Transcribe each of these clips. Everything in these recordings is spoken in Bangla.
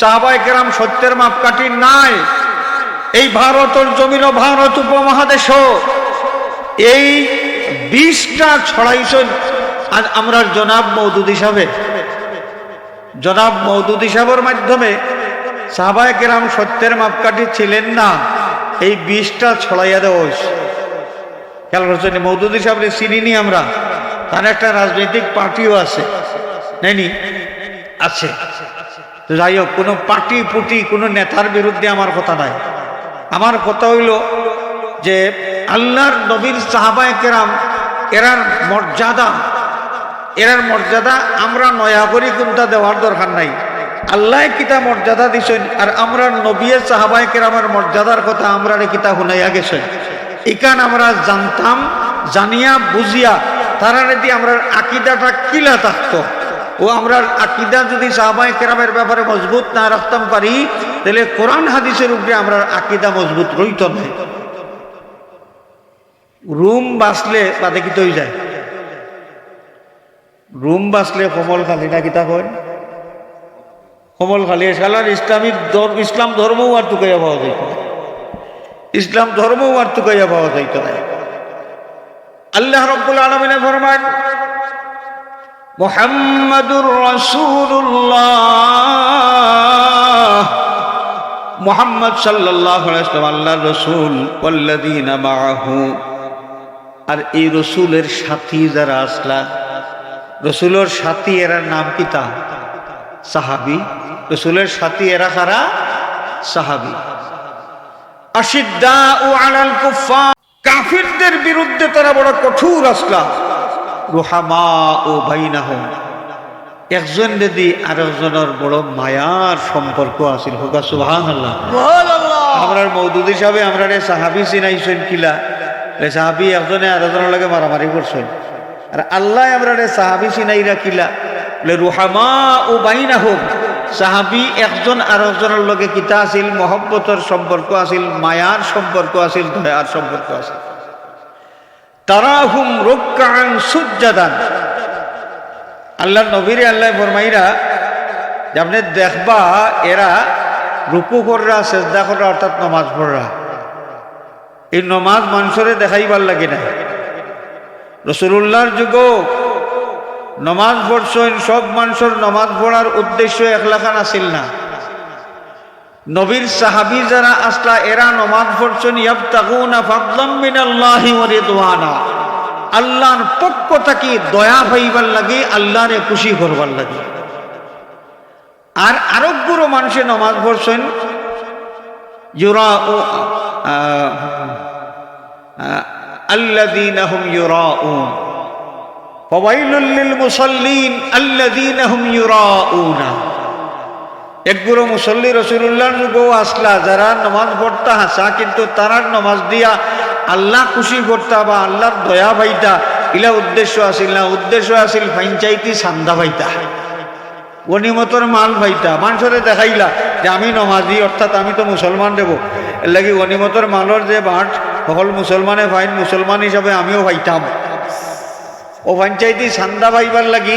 সাহাবাই কেরাম সত্যের মাপকাঠি নাই। এই ভারতের জমিন ভারত উপমহাদেশ এই বিষটা ছড়াইছেন। আজ আমরা জনাব মৌদুদ হিসাবে, জনাব মৌদুদ হিসাবের মাধ্যমে সাহাবায় কেরাম সত্যের মাপকাঠি ছিলেন না, এই বিষটা ছড়াইয়া দেওয়া হয়েছে। খেয়াল মৌদুদ হিসাবে চিনিনি আমরা, তার একটা রাজনৈতিক পার্টিও আছে। নেনি আছে। যাই হোক, কোনো পার্টি পুটি, কোনো নেতার বিরুদ্ধে আমার কথা নাই। আমার কথা হইল যে, আল্লাহর নবীর সাহাবায় কেরাম, এরার মর্যাদা এরার মর্যাদা আমরা নয়া করি কোনটা দেওয়ার দরকার নাই। আল্লাহ কিতা মর্যাদা দিছেন আর আমরা নবীর সাহাবায় কেরামের মর্যাদার কথা আমরা কিতা শুনাইয়া গেছেন। ইকান আমরা জানতাম, জানিয়া, বুঝিয়া তারা যদি আমরা আকিদাটা কিলা থাকতো। ও আমরা আকিদা যদি সাহাবাই কেরামের ব্যাপারে মজবুত না রাখতাম পারি, তাহলে কোরআন হাদিসের উপরে আমরা আকিদা মজবুত রইত নাই রুম বাঁচলে তাতে কি তৈ যায়? রুম বাঁচলে কমল খালি না কিতা কয়? কমল খালি সালার ইসলামিক ধর্ম ইসলাম ধর্মও আর টুকাইয়া পাওয়া যাইত না। ইসলাম ধর্মও আর টুকাইয়া পাওয়া যাইত না। আল্লাহ রব্বুল আলমিনে ফরমান মোহাম্মদুর রসুল্লাহ মোহাম্মদ সাল্লাহ আল্লাহ রসুল পল্লাদিন আর এই রসুলের সাথী যারা আসলা, রসুলের সাথী এরার নাম কি তা? সাহাবি। রসুলের সাথী এরা কারা? সাহাবি। আশিদ্দা ও আলাল কুফা কাফিরদের বিরুদ্ধে তারা বড় কঠোর আসলা। রুহামা ও বাইনাহ একজন যদি আরেকজনের বড় মায়ার সম্পর্ক আছিল হোকা সুহান আল্লাহ আমরা মৌদুদ হিসাবে আমরা রে সাহাবি চিনাইছেন কিলা। রে সাহাবি একজনে আরেকজনের লগে মারামারি করছেন। আর আল্লাহ আমরা রে সাহাবি চিনাইরা কিলা। বলে রুহামা ও বাইনা হোক সাহাবি একজন আর একজনের লগে কিতা আছিল মহব্বতর সম্পর্ক আছিল মায়ার সম্পর্ক আছিল দয়ার সম্পর্ক আছিল। তারাহুম রোকান সুজাদান আল্লাহ নবীরে আল্লাহ ফরমাইরা, যে দেখবা এরা রুকু কররা, সেজদা কররা, অর্থাৎ নমাজ পড়রা। এই নমাজ মানুষরে দেখাইবার লাগে না। রসুল্লাহর যুগ নমাজ পড়ছেন, সব মানুষের নমাজ পড়ার উদ্দেশ্য একলাখান আসিল না। নবীর সাহাবি যারা আসলা, এরা নমাজ পড়ছেন, ইয়াবতাগুনা ফাদলাম মিনাল্লাহি ওয়া রিদওয়ানা। আল্লাহর পক্ষ থেকে দয়া পাইবার লাগে, আল্লাহরে খুশি করবার লাগে। আর আরোগ্যরও মানুষে নমাজ পড়ছেন। ইউরা ও হুম ইউরাউন। ফাওয়াইলুল লিল মুসাল্লিন, আল্লাযীনা হুম ইউরাউনা। একগুলো মুসল্লি রসুল্লাহর যুগও আসলা, যারা নমাজ পড়তা হাসা, কিন্তু তারার নমাজ দিয়া আল্লাহ খুশি করতা বা আল্লাহর দয়া পাইতা, ইলা উদ্দেশ্য আসিল না উদ্দেশ্য আসিল পঞ্চায়েতি সান্দা পাইতা। গণিমতর মাল পাইতা। মানুষরে দেখাইলা যে আমি নমাজি, অর্থাৎ আমি তো মুসলমান দেব। এর লাগি গণিমতর মালর যে বাঁট, সকল মুসলমানে ফাইন মুসলমান হিসাবে আমিও ভাইতাম ও পঞ্চায়েতি সান্দা পাইবার লাগি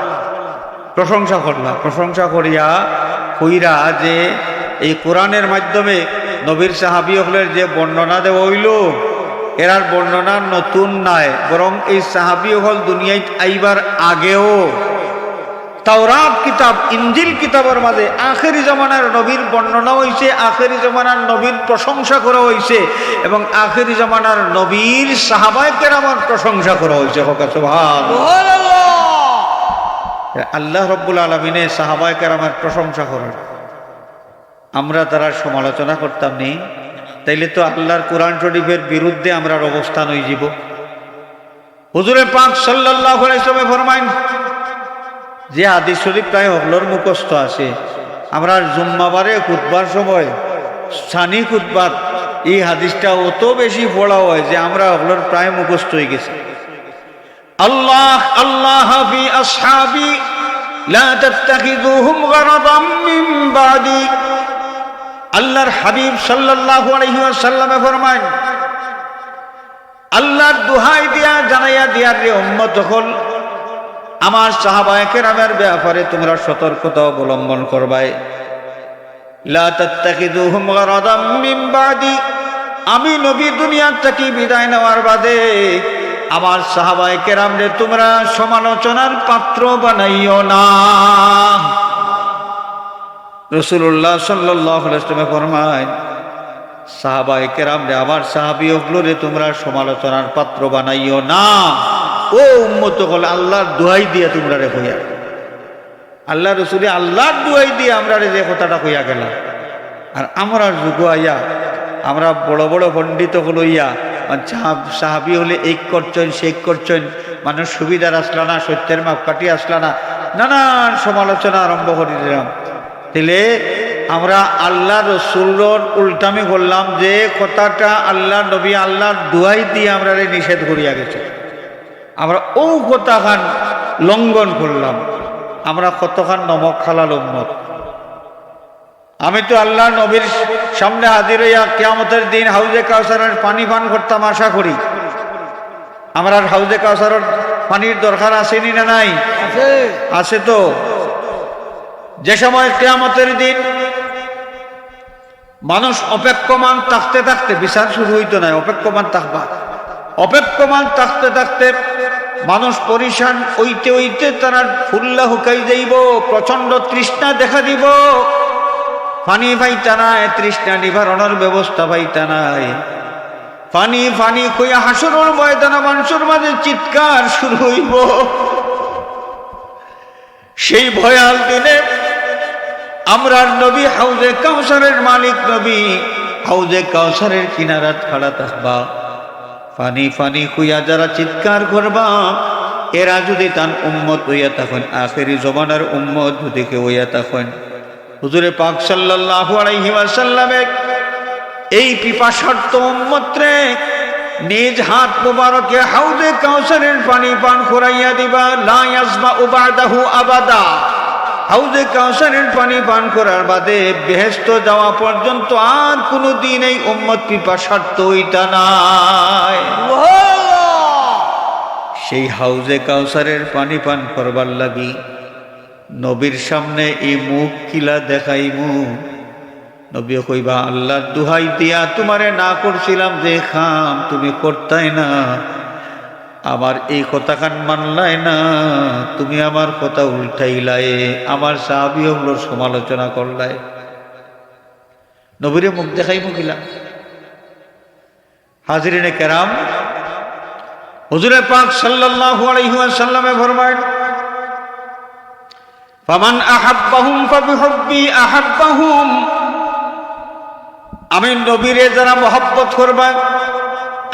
প্রশংসা করলা প্রশংসা করিয়া কইরা যে এই কোরআনের মাধ্যমে নবীর সাহাবি হলের যে বর্ণনা দেওয়া হইল, এরার বর্ণনা নতুন নাই, বরং এই সাহাবি হল দুনিয়ায় আইবার আগেও। তাওরাত কিতাব ইঞ্জিল কিতাবের মাঝে আখেরি জমানার নবীর বর্ণনা হয়েছে আখেরি জমানার নবীর প্রশংসা করা হয়েছে এবং আখেরি জমানার নবীর সাহাবায় কেরামার প্রশংসা করা হয়েছে হকা সুবহান। আল্লাহ রব্বুল আলমিনে সাহাবায় কেরামের প্রশংসা করেন। আমরা তারা সমালোচনা করতাম নেই। তাইলে তো আল্লাহর কোরআন শরীফের বিরুদ্ধে আমরা অবস্থান হয়ে যাব। হুজুরে পাক সাল্লাহ ফরমাইন, যে আদি শরীফ প্রায় হকলোর মুখস্থ আছে। আমরা জুম্মাবারে খুতবার সময়, সানি খুতবার, এই হাদিসটা অত বেশি পড়া হয় যে আমরা ওগুলোর প্রায় মুখস্থ হয়ে গেছি। আল্লাহ আল্লাহ ফি আসহাবি, লা তাত্তাখিযুহুম গারাদাম মিন বাদি। আল্লাহর হাবিব সাল্লাল্লাহু আলাইহি ওয়াসাল্লামে ফরমায়, আল্লাহর দোহাই দিয়া, জানাইয়া দিয়ার রে উম্মত হল, আমার সাহাবায়ে কেরামের ব্যাপারে তোমরা সতর্কতা অবলম্বন করবাই। লা তাত্তাখিযুহুম গারাদাম মিন বাদি, আমি নবী দুনিয়ার থেকে বিদায় নেওয়ার বাদে আমার সাহাবায়ে কেরাম রে তোমরা সমালোচনার পাত্র বানাইও না। রসুল্লাহ সাল্লাহ ইসলামে ফরমায় সাহাবাই কেরাম রে আমার সাহাবি রে তোমরা সমালোচনার পাত্র বানাইও না। ও উম্মত হল আল্লাহর দোয়াই দিয়ে তোমরা রে হইয়া আল্লাহ রসুলি আল্লাহর দোয়াই দিয়ে আমরা রে যে কথাটা হইয়া গেলাম আর আমরা যুগ আইয়া, আমরা বড় বড় পণ্ডিত হলইয়া সাহাবি হলে এই করছেন, সেই করছেন। মানুষ সুবিধার আসলা না, সত্যের মাপকাঠি আসলা না। নানান সমালোচনা আরম্ভ করে দিলাম তাহলে আমরা আল্লাহ রসুল্লর উল্টামি করলাম যে কথাটা আল্লাহ নবী আল্লাহর দুয়াই দিয়ে আমরা নিষেধ করিয়া গেছে। আমরা ও কথাখান লঙ্ঘন করলাম। আমরা কতখান নমক খালাল উম্মত। আমি তো আল্লাহ নবীর সামনে হাজির হইয়া কেয়ামতের দিন হাউজে কাউসারের পানি পান করতাম আশা করি। আমার আর হাউজে কাউসারের পানির দরকার আসেনি না নাই? আছে। তো। যে সময় কেয়ামতের দিন মানুষ অপেক্ষমান থাকতে থাকতে বিচার শুরু হইতো না অপেক্ষমান থাকবা। অপেক্ষমান থাকতে থাকতে মানুষ পরিশান ওইতে ওইতে তারা ফুল্লা হুকাই যাইব প্রচণ্ড তৃষ্ণা দেখা দিব। পানি পাইতা নাই, তৃষ্ণা নিবারণের ব্যবস্থা পাইতা নাই। পানি পানি কইয়া হাসুরর ময়দানা মানুষের মাঝে চিৎকার শুরু হইব। সেই ভয়াল দিনে আমরার নবী, হাউজে কাউসারের মালিক নবী, হাউজে কাউসারের কিনারাত খাড়া থাকবা। ফানি ফানি খুইয়া যারা চিৎকার করবা, এরা যদি তান উম্মত হইয়া তখন আখেরি জমানার উম্মত যদি কেউ হইয়া তখন হুজুরে পাক সাল্লাল্লাহু আলাইহি ওয়াসাল্লামে এই পিপাসার্থ উম্মত্রে নিজ হাত মুবারকে হাউজে কাউসারের পানি পান করাইয়া দিবা লা ইয়াজমা উবাদাহু আবাদা। হাউজে কাউসারের পানি পান করার বাদে বেহেস্ত যাওয়া পর্যন্ত আর কোনো দিন এই উম্মত পিপাসার্থ হইতা নাই। সেই হাউজে কাউসারের পানি পান করবার লাগি নবীর সামনে এই মুখ কিলা দেখাই মুখ নবী কইবা, আল্লাহর দুহাই দিয়া তোমারে না করছিলাম যে খাম, তুমি করতাই না। আমার এই কথা খান মানলাই না, তুমি আমার কথা উল্টাইলাই, আমার সাহাবি হলো সমালোচনা করলাই। নবীরে মুখ দেখাই মুখিলা হাজিরিনে কেরাম, হুজুরে পাক সাল্লাল্লাহু আলাইহি ওয়াসাল্লামে ফরমায় ফামান আহাব্বাহুম ফাবিহুব্বি আহাব্বাহুম। আমি নবীরে যারা মহব্বত করবা,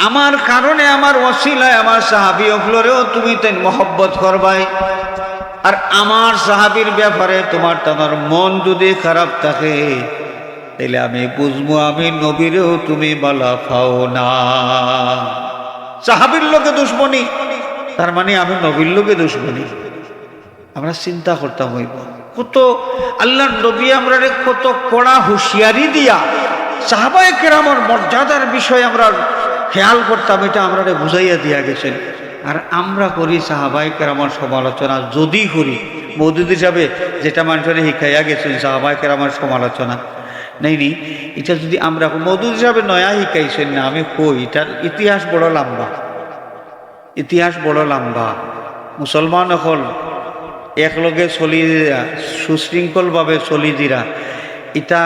আমার কারণে, আমার ওসিলায়, আমার সাহাবি অফলরেও তুমি তাই মহব্বত করবাই। আর আমার সাহাবির ব্যাপারে তোমার তোমার মন যদি খারাপ থাকে তাহলে আমি বুঝব, আমি নবীরেও তুমি বলা পাও না। সাহাবির লোকে দুশ্মনী, তার মানে আমি নবীর লোকে দুশ্মনী। আমরা চিন্তা করতাম হইব। কত আল্লাহ নবী আমরা কত কড়া হুঁশিয়ারি দিয়া সাহাবায় কেরামর মর্যাদার বিষয় আমরা খেয়াল করতাম, এটা আমরা বুঝাইয়া দিয়া গেছেন। আর আমরা করি সাহাবাই কেরামার সমালোচনা, যদি করি, মৌদুদ হিসাবে যেটা মানুষের শিখাইয়া গেছেন সাহাবাই কেরামার সমালোচনা। নেই নি, এটা যদি আমরা মৌদুদ হিসাবে নয়া শিখাইছেন না, আমি কই এটার ইতিহাস বড় লম্বা। ইতিহাস বড় লম্বা। মুসলমান হল একলগে চলি দিরা সুশৃঙ্খলভাবে চলি দিরা এটা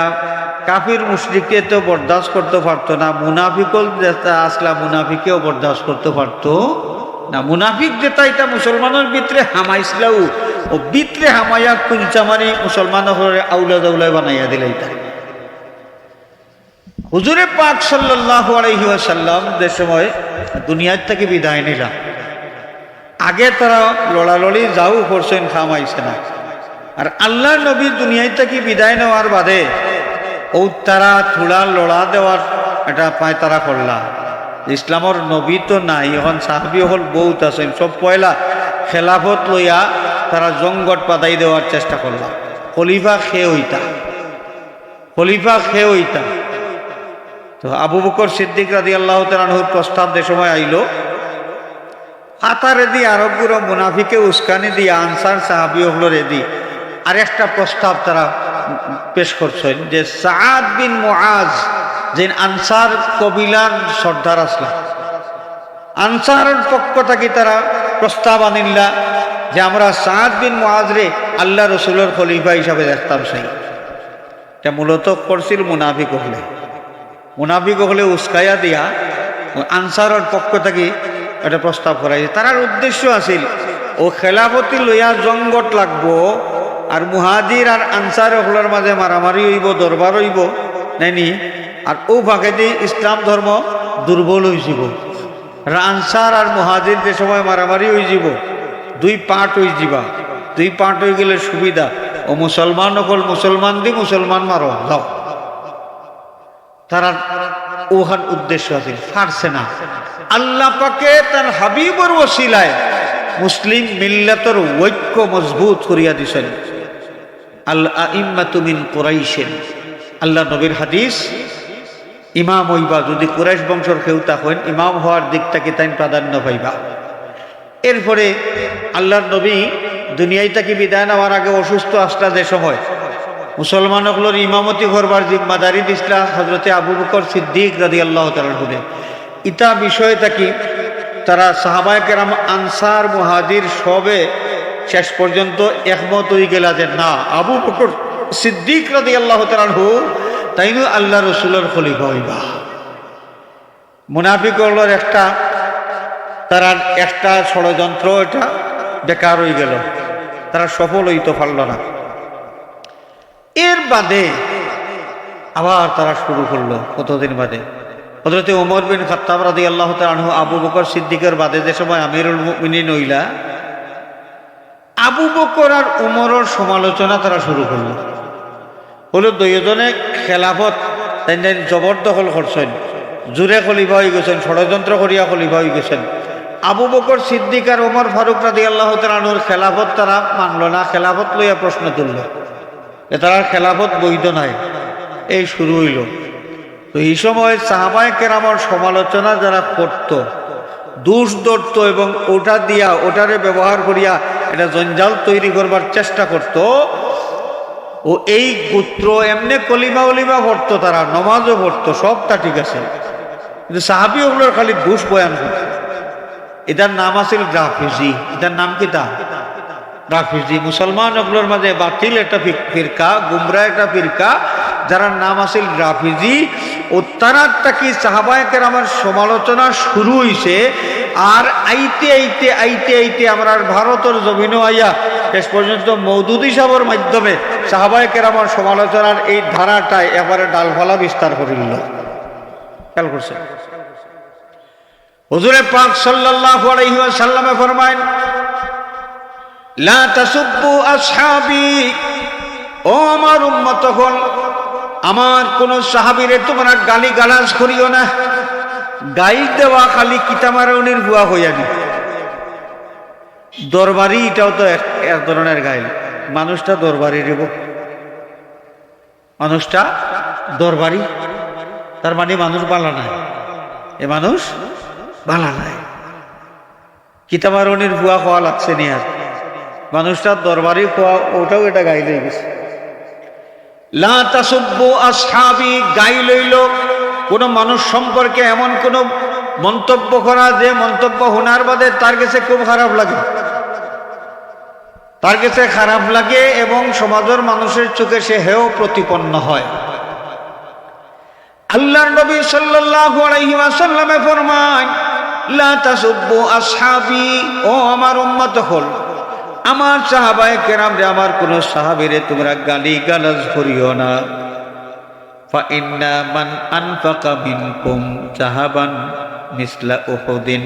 কাফির মুশরিককে তো বরদাস্ত করতে পারতো না মুনাফিকল যেটা আসলা মুনাফিকেও বরদাস্ত করতে পারতো না। মুনাফিক যেটা এটা মুসলমানের ভিতরে হামাইছিলাও। ও ভিতরে হামাইয়া কুঞ্চা মারি মুসলমান আউলা দাউলাই বানাইয়া দিলে এটা হুজুরে পাক সাল্লাহ আলহি আসাল্লাম যে সময় দুনিয়ার থেকে বিদায় নিলাম আগে তারা লড়ালড়ি যাও করছেন খামাইছে না। আর আল্লাহ নবী দুনিয়ায় থেকে বিদায় নেওয়ার বাদে ও তারা থোড়া লড়া দেওয়ার এটা পায় তারা করলা। ইসলামর নবী তো নাই, এখন সাহাবি হল বহুত আছেন সব পয়লা খেলাফত লইয়া তারা জঙ্গট পাতাই দেওয়ার চেষ্টা করলা। খলিফা খে হইতা খলিফা খে হইতা তো আবু বকর সিদ্দিক রাজি আল্লাহ তালাহুর প্রস্তাব যে সময় আইলো হাতারে দি আরবগুলো মুনাফিকে উস্কানি দিয়ে আনসার সাহাবি হলো রেদি আর একটা প্রস্তাব তারা পেশ করছেন যে সাদ বিন মোয়াজ যে আনসার কবিলার সর্দার আসলা আনসারের পক্ষ থেকে তারা প্রস্তাব আনিল্লা যে আমরা সাদ বিন মুআজরে আল্লাহ রসুলের খলিফা হিসাবে দেখতাম সেই। এটা মূলত করছিল মুনাফিক হলে। মুনাফিক হলে উস্কাইয়া দিয়া আনসারের পক্ষ থেকে এটা প্রস্তাব করাইছে তার উদ্দেশ্য আছিল, ও খেলাপতি লইয়া জঙ্গট লাগবো আর মুহাজির আর আনসার হলার মাঝে মারামারি হইব, দরবার হইব নাইনি আর ও ফাঁকেদি ইসলাম ধর্ম দুর্বল হয়েছিল আর আনসার আর মুহাজির যে সময় মারামারি যাব, দুই পাট হয়ে যাবা দুই পাট হয়ে গেলে সুবিধা। ও মুসলমান অকল মুসলমান দি মুসলমান মারো, যাও। তারা ওহান উদ্দেশ্য আছে। ফারছে না। আল্লাহ পাকে তার হাবিবর ওসিলায় মুসলিম মিল্লাতর ঐক্য মজবুত করিয়া দিছেন। আল্লাহ ইম্মাতুমিন কোরাইশেন। আল্লাহ নবীর হাদিস, ইমাম হইবা, যদি কুরাইশ বংশর খেউতা হইন, ইমাম হওয়ার দিকটাকে তাই প্রাধান্য পাইবা? এরপরে আল্লাহর নবী দুনিয়ায় তাকে বিদায় নেওয়ার আগে অসুস্থ আসলা যে সময় মুসলমানগুলোর ইমামতি করবার জিম্মাদারি দিসলা হজরতে আবু বকর সিদ্দিক রাদি আল্লাহ তালুরে ইতা বিষয়ে থাকি তারা সাহাবায় কেরাম আনসার মুহাজির সবে শেষ পর্যন্ত একমত হয়ে গেলা যে না, আবু বকর সিদ্দিক রাদি আল্লাহ তালহু তাইনু আল্লাহ রসুলের খলিফা হইবা। মুনাফিকগুলোর একটা, তারা একটা ষড়যন্ত্র এটা বেকার হয়ে গেল। তারা সফল হইতে পারল না। এর বাদে আবার তারা শুরু করল। কতদিন বাদে? হজরতে ওমর বিন খত্তাব রাদি আল্লাহ তালু আবু বকর সিদ্দিকের বাদে যে সময় আমিরুল মিনী নইলা আবু বকর আর উমরের সমালোচনা তারা শুরু করল। হলো দুইজনে খেলাফত, তাই জবরদখল করছেন জোরে খলিফা হয়ে গেছেন, ষড়যন্ত্র করিয়া খলিফা হয়ে গেছেন। আবু বকর সিদ্দিক আর ওমর ফারুক রাদি আল্লাহ তালুর খেলাফত তারা মানল না, খেলাফত লইয়া প্রশ্ন তুলল। যে তারা খেলাফত বৈধ নাই। এই শুরু হইল। তো এই সময় সাহাবায় কেরামর সমালোচনা যারা করত, দুষ ধরত এবং ওটা দিয়া ওটারে ব্যবহার করিয়া এটা জঞ্জাল তৈরি করবার চেষ্টা করত, ও এই গোত্র এমনি কলিমা উলিমা ভরতো, তারা নমাজও ভরতো সবটা ঠিক আছে। কিন্তু সাহাবি ওগুলোর খালি দুষ বয়ান করত। এটার নাম আছিল রাফিজি এটার নাম কি তা? রাফিজি, মুসলমান ওগুলোর মাঝে বাতিল একটা ফিরকা, গুমরা একটা ফিরকা, যারা নাম আছিল রাফিজি ও তারারটা কি সাহাবায়কের আমার সমালোচনা শুরু হইছে? আর আইতে আইতে আইতে আইতে আমরা ভারতের জমিনও আইয়া শেষ পর্যন্ত মৌদুদি সাহর মাধ্যমে সাহাবায়কের আমার সমালোচনার এই ধারাটায় এবারে ডালফালা বিস্তার করিল। খেয়াল করছে? হুজুরে পাক সাল্লাল্লাহু আলাইহি ওয়াসাল্লামে ফরমায় আমার উম্মত হল আমার কোন সাহাবীরে তোমরা গালি গালাজ করিও না। গাইল দেওয়া খালি কিতামারণের হুয়া হইয়ানি দরবারি এটাও তো এক ধরনের গাইল। মানুষটা দরবারি দেব মানুষটা দরবারি। তার মানে মানুষ বালা নাই। এ মানুষ বালা নাই। কিতাবারণের ভুয়া খাওয়া লাগছে নি আর। মানুষটার দরবারি খোয়া ওটাও এটা গাই লই গেছে। গাই লইল, কোনো মানুষ সম্পর্কে এমন কোন মন্তব্য করা যে মন্তব্য হোনার বাদে তার কাছে খুব খারাপ লাগে। তার কাছে খারাপ লাগে এবং সমাজের মানুষের চোখে সে হেয় প্রতিপন্ন হয়। আল্লাহর নবী ওয়াসাল্লামে ফরমান লা ও আমার উম্মত হল। আমার সাহাবায়ে কেরাম রে আমার কোন সাহাবীরে তোমরা গালি গালাজ করিও না। ফা মান আনফাকা মিনকুম জাহাবান মিসলা উহুদিন।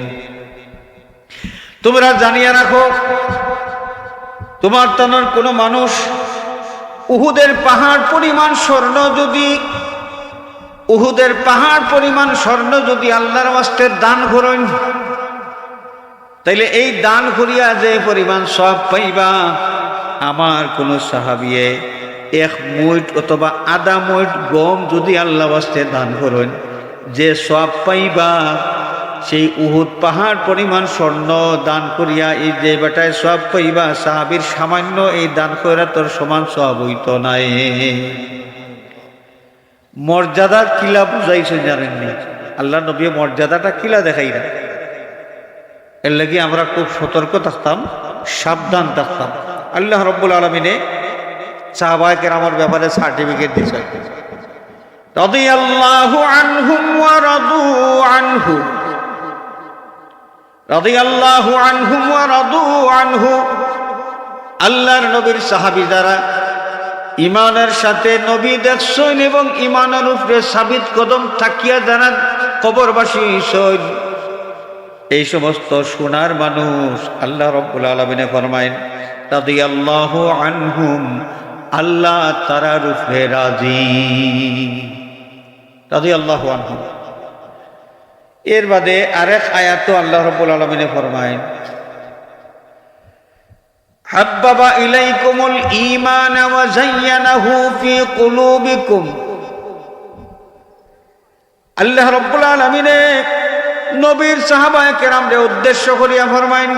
তোমরা জানিয়া রাখো, তোমার তানোর কোনো মানুষ উহুদের পাহাড় পরিমাণ স্বর্ণ যদি, উহুদের পাহাড় পরিমাণ স্বর্ণ যদি আল্লাহর ওয়াস্তের দান করেন তাইলে এই দান করিয়া যে পরিমাণ সব পাইবা, আমার কোন সাহাবিয়ে এক মুইট অথবা আধা মুইট গম যদি আল্লাহ ওয়াস্তে দান করেন, যে সব পাইবা, সেই উহুদ পাহাড় পরিমাণ স্বর্ণ দান করিয়া এই যে বেটায় সব পাইবা, সাহাবির সামান্য এই দান করিয়া তোর সমান সব হইত নাই। মর্যাদার কিলা বুঝাইছে জানেননি? আল্লাহ নবী মর্যাদাটা কিলা দেখাই না এর লাগি আমরা খুব সতর্ক থাকতাম, সাবধান থাকতাম। আল্লাহ রব্বুল আলমিনে সাহাবাহিকের আমার ব্যাপারে সার্টিফিকেট দিয়েছে আল্লাহর নবীর সাহাবী ইমানের সাথে নবী এবং ইমানের উপরে সাবিত কদম থাকিয়া যারা কবরবাসী সৈন এই সমস্ত সোনার মানুষ আল্লাহ রব্বুল আলমিনে ফরমাইন তাদি আল্লাহ আনহুম আল্লাহ তারা রূপে রাজি তাদি আল্লাহ আনহুম এর বাদে আরেক আয়াত আল্লাহ রব্বুল আলমিনে ফরমাইন حبب إليكم الإيمان وزينه في قلوبكم আল্লাহ রব্বুল আলমিনে নবীর সাহাবায় কেরামরে উদ্দেশ্য করিয়া ফরমাইন,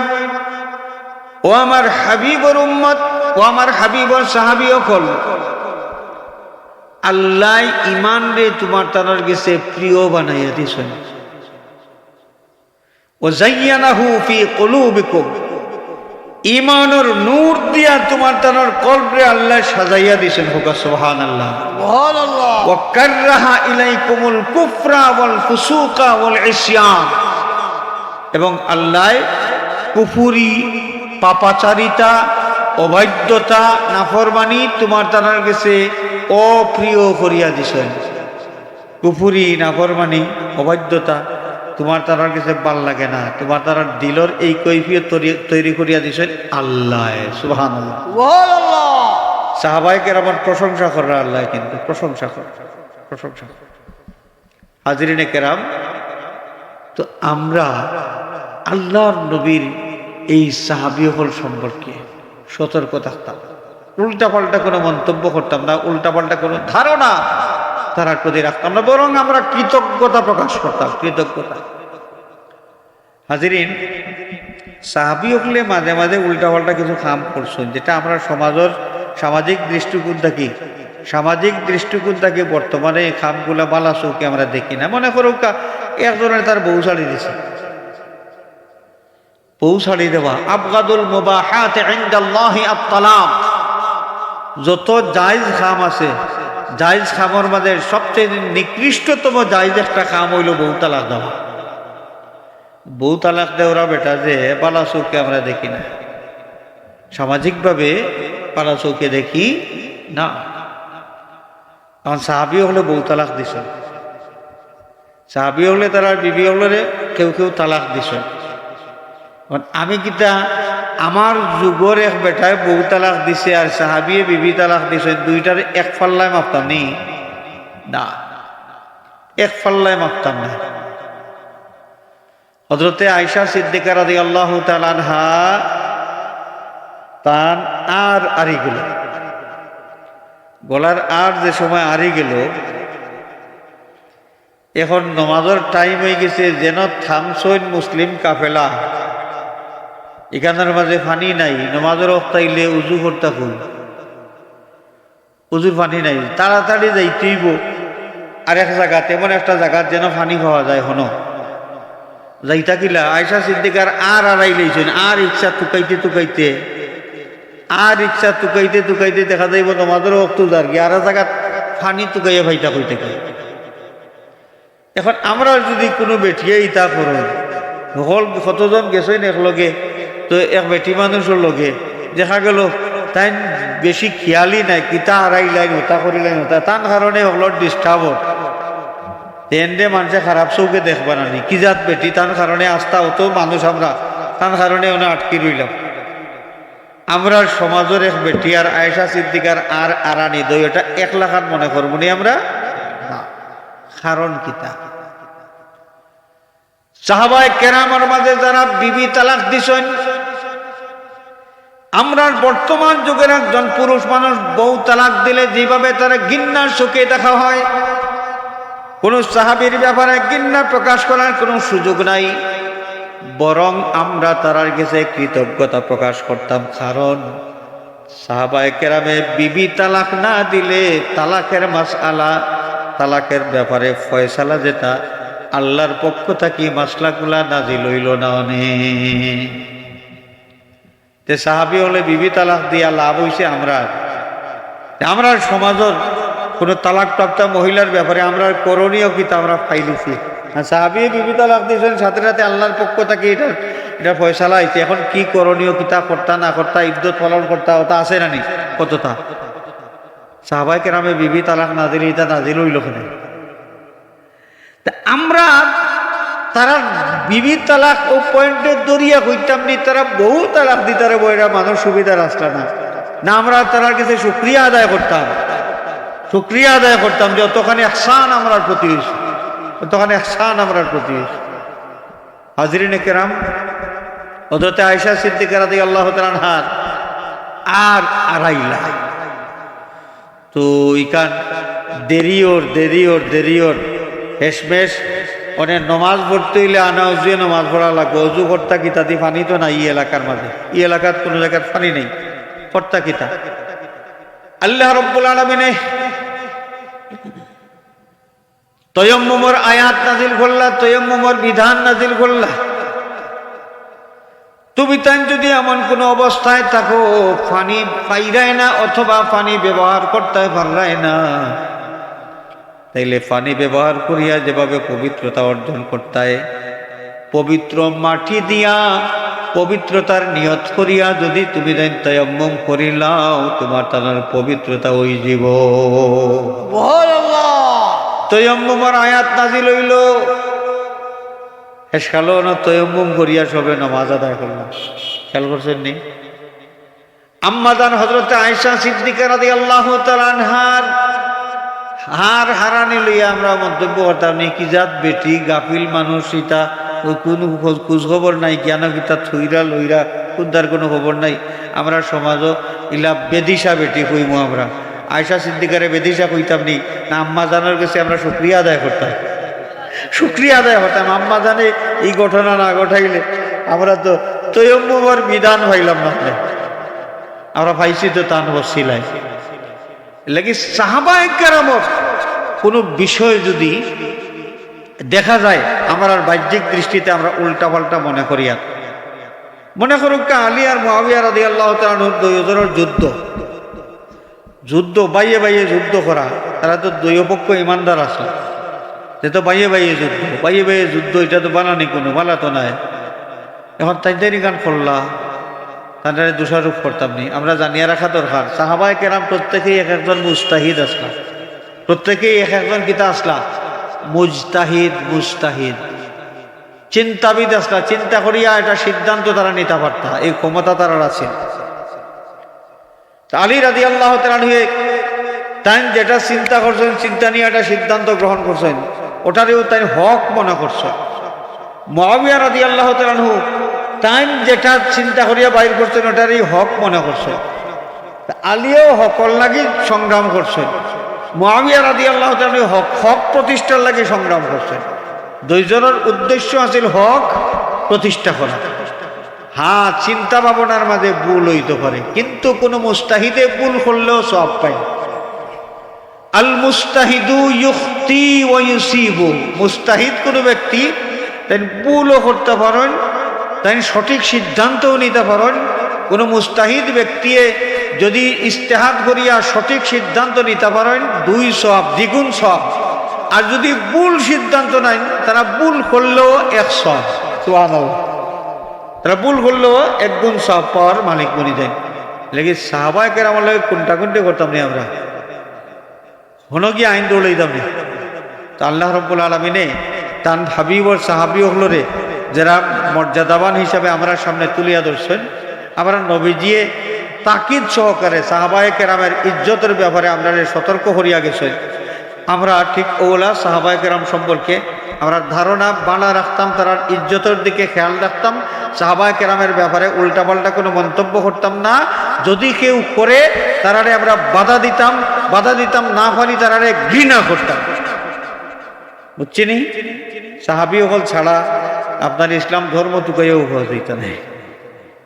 ও আমার হাবিবর উম্মত, ও আমার হাবিবর সাহাবি অকল আল্লাহ ইমান রে তোমার তার গেছে প্রিয় বানাইয়া দিছেন ও জাইয়ানাহু ফি কুলুবিকুম ইমানের নূর দিয়া তোমার তানোর কল্পে আল্লাহ সাজাইয়া দিছেন হোকা সোহান আল্লাহ ওয়াকাররাহা ইলাইকুমুল কুফরা ওয়াল ফুসুকা ওয়াল ইসয়ান এবং আল্লাহ কুফুরি পাপাচারিতা অবাধ্যতা নাফরমানি তোমার তানার কাছে অপ্রিয় করিয়া দিছেন কুফুরি নাফরমানি অবাধ্যতা তোমার তারার কাছে ভালো লাগে না। তোমার তারার দিলর এই কৈফিয়ত তৈরি- করিয়া দিছেন আল্লাহ সুবহান সাহাবাইকের আমার প্রশংসা করার আল্লাহ কিন্তু প্রশংসা কর প্রশংসা হাজরিনে কেরাম তো আমরা আল্লাহর নবীর এই সাহাবিহল সম্পর্কে সতর্ক থাকতাম। উল্টাপাল্টা কোনো মন্তব্য করতাম না উল্টাপাল্টা কোনো ধারণা তারা প্রতি রাখতাম না, বরং আমরা কৃতজ্ঞতা প্রকাশ করতাম, কৃতজ্ঞতা। হাজিরিন, সাহাবি হলে মাঝে মাঝে উল্টাপাল্টা কিছু কাম করছেন, যেটা আমরা সমাজের সামাজিক দৃষ্টিকোণ থাকি সামাজিক দৃষ্টিকোণ থাকি বর্তমানে এই খামগুলা বালা চৌকে আমরা দেখি না? মনে করো একজনের তার বউ ছাড়ি দিছে। বউ ছাড়ি দেওয়া, আবগাদুল মুবাহাত যত জায়জ খাম আছে জায়জ খামর মাঝে সবচেয়ে নিকৃষ্টতম জায়জ একটা খাম হইল বউ তালাক দেওয়া। বউ তালাক দেওয়া বেটা যে পালা চৌকে আমরা দেখি না। সামাজিকভাবে পালা চৌকে দেখি না। কারণ সাহাবি হলে বউ তালাক দিছ। সাহাবি হলে তারা বিবি হলে কেউ কেউ তালাক কারণ আমি কিতা আমার যুগর এক বেটায় বউ তালাক দিছে আর সাহাবিয়ে বিবি তালাক দিছে দুইটার এক পাল্লায় মাপতাম নি? না। এক পাল্লায় মাপতাম না। হজরতে আয়সা সিদ্দিকা রাদি আল্লাহ তালানহা তান আর আরি গেল। গলার আর যে সময় আরি গেল, এখন নমাজের টাইম হয়ে গেছে, যেন থামসইন মুসলিম কাফেলা। এখানের মাঝে পানি নাই, নমাজের অক্তাইলে উজু করতে খুব উজুর পানি নাই, তাড়াতাড়ি যাইতেইব। আর এক জায়গা, তেমন একটা জায়গা যেন পানি পাওয়া যায়, হনো। যাইতা কিলা আয়সা সিদ্দিকার আর আড়াই লইছেন, আর রিক্সা টুকাইতে টুকাইতে, আর রিক্সা টুকাইতে টুকাইতে দেখা যাইব তোমাদের অক্ত যার গিয়ে আর জায়গা ফানি টুকাইয়া ভাইটা কই থেকে এখন আমরা যদি কোনো বেটিয়ে ইতা করুন হল কতজন গেছেন একলগে? তো এক বেটি মানুষের লগে দেখা গেল তাই বেশি খেয়ালি নাই কিতা হারাইলাই নতা করিলাই নতা তার কারণে হলত ডিস্টার্ব তেন্ডে মানুষে খারাপ চৌকে দেখবা নানি কি জাত বেটি তার কারণে আস্থা হতো মানুষ আমরা তার কারণে ওনে আটকি রইলাম। আমরা সমাজের এক বেটি আর আয়েশা সিদ্দিকার আর আরানি দই, ওটা এক লাখাত মনে করব নি আমরা? না, কারণ কিতা সাহাবায় কেরামার মাঝে যারা বিবি তালাক দিছেন আমরা বর্তমান যুগের একজন পুরুষ মানুষ বউ তালাক দিলে যেভাবে তারা গিন্নার সুখে দেখা হয়, কোন সাহাবির ব্যাপারে গিন্না প্রকাশ করার কোনো সুযোগ নাই। বরং আমরা তারার কাছে কৃতজ্ঞতা প্রকাশ করতাম, কারণ সাহাবায় কেরামে বিবি তালাক না দিলে তালাকের মাস আলা তালাকের ব্যাপারে ফয়সালা যেটা আল্লাহর পক্ষ থাকি মাসলাগুলা নাজিল হইল না অনেক। তে সাহাবি হলে বিবি তালাক দিয়া লাভ হইছে আমরা। আমরা সমাজের কোনো তালাক প্রাপ্ত মহিলার ব্যাপারে আমরা করণীয় কিতা আমরা ফাইলিছি আর সাহাবি বিবি তালাক দিয়েছেন, সাথে সাথে আল্লাহর পক্ষ থেকে এটা এটা ফয়সালা হয়েছে এখন কি করণীয় কিতা করতা না কর্তা ইদ্যত পালন করতা, ওটা আছে না নি কতটা? সাহাবাই কেরামে বিবি তালাক না দিলে এটা হইল কেন? তা আমরা তারা বিবি তালাক ও পয়েন্টের দরিয়া কইতাম নি, তারা বহু তালাক দিতারে বইরা মানুষ সুবিধা রাস্তা না। না, আমরা তার কাছে সুক্রিয়া আদায় করতাম। সুক্রিয়া আদায় করতাম যে অতখানি একসান আমরার প্রতি হয়েছে। অতখানি একসান আমরার প্রতি হয়েছে। হাজরিনে কেরাম অদতে আয়সা সিদ্দিকার দিয়ে আল্লাহ হাত আর আড়াই লাখ। তো ইকান দেরিওর দেরিওর দেরিওর হেসমেশ অনেক নমাজ পড়তে হইলে আনা উজুয়ে নমাজ পড়া লাগবে। অজু কর্তা কিতা দি পানি তো নাই ই এলাকার মাঝে। ই এলাকার কোনো জায়গার পানি নেই। কর্তা কিতা? আল্লাহ রব্বুল আলমিনে তয়ম্মর আয়াত নাজিল করলা তয়ম্মর বিধান নাজিল করলা। তুমি তাই যদি এমন কোনো অবস্থায় থাকো, পানি পাইরায় না অথবা পানি ব্যবহার করতে পারায় না। তাইলে পানি ব্যবহার করিয়া যেভাবে পবিত্রতা অর্জন করতে পবিত্র মাটি দিয়া পবিত্রতার নিয়ত করিয়া যদি তুমি দেন তয়ম্মম করিলাও তোমার তার পবিত্রতা ওই জীব। তয়ম্মমার আয়াত নাজিল হইল। এসকালো না তয়ম্মম করিয়া সবে নমাজ আদায় করলাম। খেয়াল করছেন নি? আম্মাদান হজরতে আয়সা সিদ্দিকা রাদি আল্লাহ তালানহার হার হারানি লইয়া আমরা মন্তব্য করতাম, নি কি জাত বেটি, গাফিল মানুষ ইতা ওই কোনো খোঁজ খবর নাই জ্ঞান গীতা থইরা লইরা কোনটার কোনো খবর নাই। আমরা সমাজও ইলা বেদিশা বেটি কইমু আমরা। আয়সা সিদ্দিকারে বেদিশা কইতাম নি, না, আম্মা জানার কাছে আমরা শুক্রিয়া আদায় করতাম। শুক্রিয়া আদায় করতাম, আম্মা জানে এই ঘটনা না ঘটাইলে আমরা তো তৈম্বর বিধান পাইলাম না। আমরা পাইছি তো তান বসিলাই লাগি সাহাবায় কেরামত কোনো বিষয় যদি দেখা যায়, আমার আর বাহ্যিক দৃষ্টিতে আমরা উল্টা পাল্টা মনে করি আর। মনে করুক আলী আর মহাবিয়া রাদি আল্লাহ দুইজনের যুদ্ধ। যুদ্ধ, বাইয়ে বাইয়ে যুদ্ধ করা, তারা তো দুই পক্ষ ইমানদার আছে। যে তো বাইয়ে বাইয়ে যুদ্ধ, বাইয়ে বাইয়ে যুদ্ধ, এটা তো বানানি কোনো বালা তো নাই। এখন তাইদারি গান করলা। তাদের দোষারোপ করতাম নি। আমরা জানিয়ে রাখা দরকার, সাহাবায় কেরাম প্রত্যেকেই এক একজন মুস্তাহিদ আসলা প্রত্যেকেই এক একজন কিতা আসলা মুজতাহিদ মুস্তাহিদ চিন্তাবিদ আসলা চিন্তা করিয়া এটা সিদ্ধান্ত তারা নিতে পারতা এই ক্ষমতা তারা আছে। আলী রাজি আল্লাহ হয়ে তাই যেটা চিন্তা করছেন, চিন্তা নিয়ে একটা সিদ্ধান্ত গ্রহণ করছেন, ওটারেও তাই হক মনে করছেন। মহাবিয়া রাজি আল্লাহ তালু তাই যেটা চিন্তা করিয়া বাইর করছেন, ওটারই হক মনে করছেন আলিয়াও হকল লাগি সংগ্রাম করছেন মহাবিয়া রাজি আল্লাহ হক হক প্রতিষ্ঠার লাগি সংগ্রাম করছেন দুইজনের উদ্দেশ্য আছিল হক প্রতিষ্ঠা করা। হ্যাঁ চিন্তা ভাবনার মাঝে ভুল হইতে পারে, কিন্তু কোনো মুস্তাহিদে ভুল করলেও সব পায়। আল মুস্তাহিদু ইউক্তি ও ইউসিবু। মুস্তাহিদ কোনো ব্যক্তি তাই ভুলও করতে পারেন তাই সঠিক সিদ্ধান্তও নিতে পারেন। কোনো মুস্তাহিদ ব্যক্তি যদি ইস্তেহাদ করিয়া সঠিক সিদ্ধান্ত নিতে পারেন, দুই সব দ্বিগুণ সব আর যদি ভুল সিদ্ধান্ত নেন, তারা ভুল করলেও এক সব তারা ভুল করলেও এক গুণ সব পাওয়ার মালিক বনি দেন। লেগে সাহাবায়কের আমার লাগে কোনটা কোনটা করতাম নি আমরা। হনো গিয়ে আইন দৌড়াই দামি তো আল্লাহ রব্বুল আলমিনে তান হাবিবর সাহাবি হল রে যারা মর্যাদাবান হিসাবে আমরা সামনে তুলিয়া ধরছেন, আমরা নবীজিয়ে তাকিদ সহকারে সাহাবায়ে কেরামের ইজ্জতের ব্যাপারে আমরা সতর্ক করিয়া গেছেন। আমরা ঠিক ওলা সাহাবায়ে কেরাম সম্পর্কে আমরা ধারণা বানা রাখতাম, তার ইজ্জতের দিকে খেয়াল রাখতাম। সাহাবায়ে কেরামের ব্যাপারে উল্টাপাল্টা কোনো মন্তব্য করতাম না। যদি কেউ করে তারারে আমরা বাধা দিতাম বাধা দিতাম না পারি তারারে ঘৃণা করতাম। বুঝছিনি? সাহাবি হল ছাড়া আপনার ইসলাম ধর্ম টুকাইও উপহার দিতে নেই।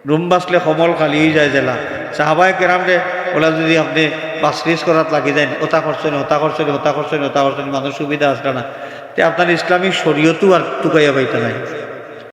রুম বাসলে সমল খালিয়ে যায় জেলা। সাহাবায় কেরাম রে, ওলা যদি আপনি বাসরিস করাত লাগি যায় হতা করছেন, ওতা করছেন ওতা করছেন ওতা করছেন, মানুষ সুবিধা আসলে না। তে আপনার ইসলামিক শরীয়তও আর টুকাইয়া পাইতে নাই।